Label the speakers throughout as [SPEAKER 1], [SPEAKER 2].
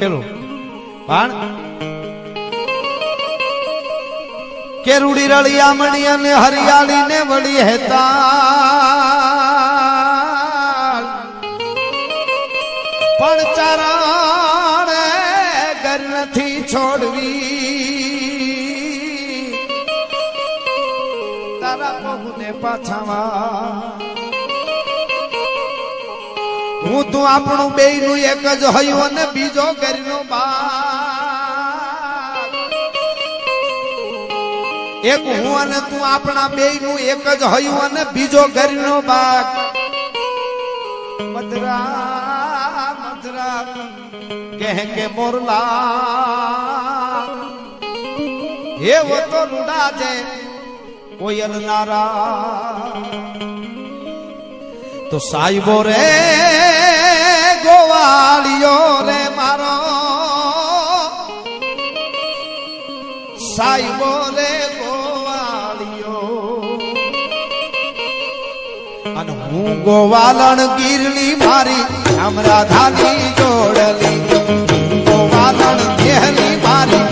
[SPEAKER 1] પેલું. પણ કે રૂડી રળિયામણી અને હરિયાળી ને વળી હેતા પણ ચરણ ઘર નથી છોડવી. તારા પ્રભુને પાછાવા હું તું આપણું બે નું એક જ હયું ને બીજો બા એક હું અને તું આપણા બે નું એક જ હયું અને બીજો ઘરનો બાગ મધરા મધરા કહે કે મોરલા એવો તો રૂડા છે, કોયલ નારા તો સાહેબો રે ગોવાળિયો રે મારો. સાહેબો રે ગોવાળિયો અને હું ગોવાલણ ગીરની મારી અમરા રાધાની જોડલી. ગોવાલણ દેહની મારી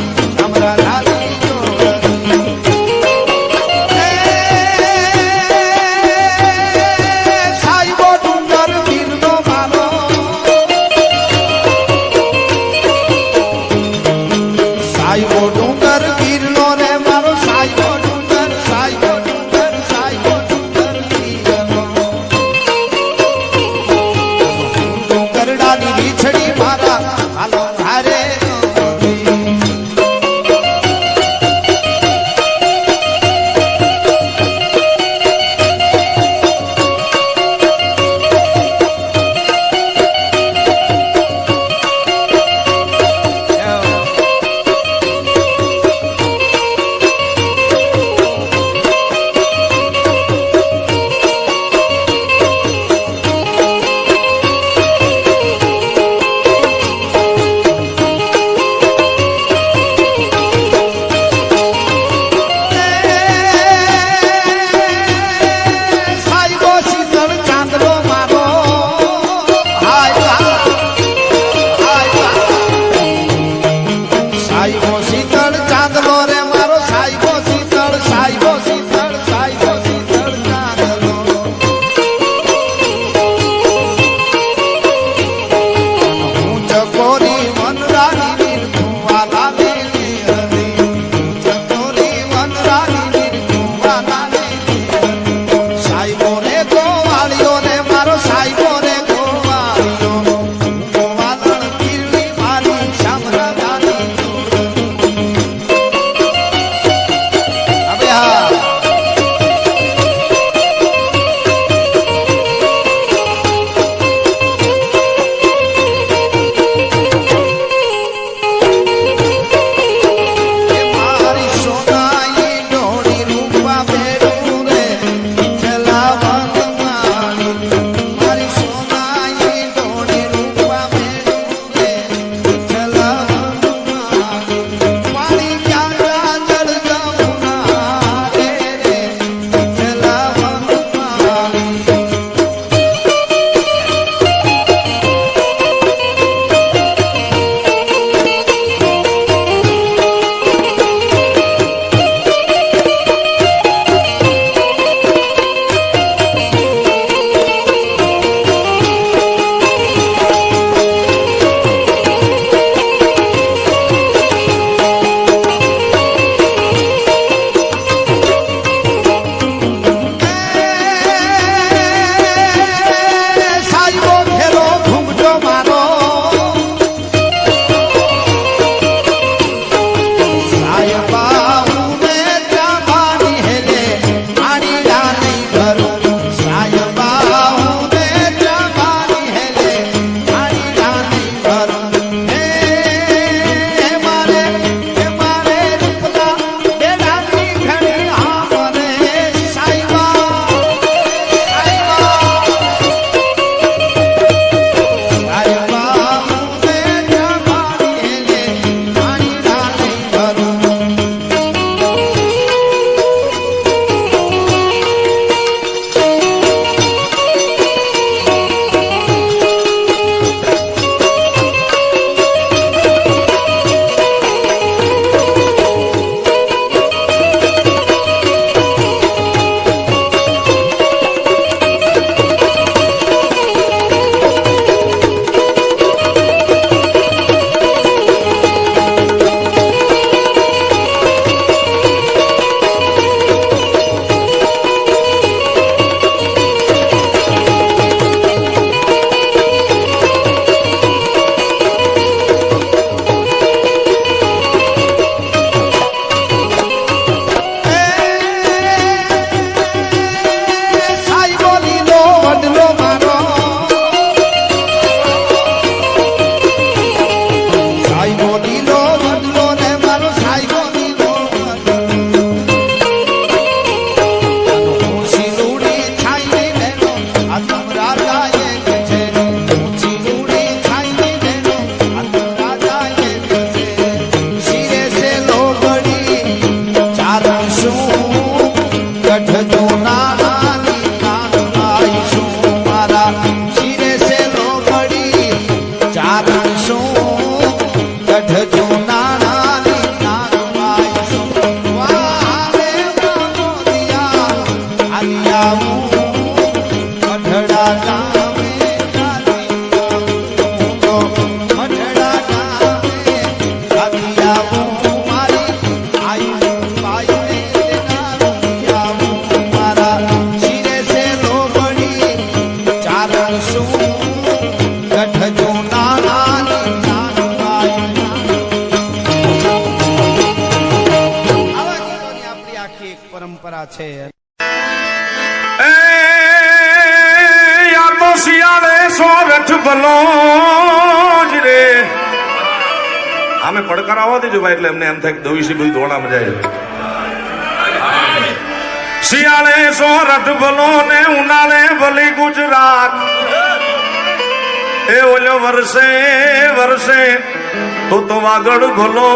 [SPEAKER 1] junto. એક પરંપરા છે.
[SPEAKER 2] શિયાળે સોરઠ ભલો જ રે. આમે પડકાર આવવા દેજો ભાઈ, એટલે એમને એમ થાય કે દવીસી બધું ધોળામાં જાય શિયાળે સોરઠ ભલો ને ઉનાળે ભલી ગુજરાત. એ ઓલો વરસે વરસે, તો તો વાગડ ભલો.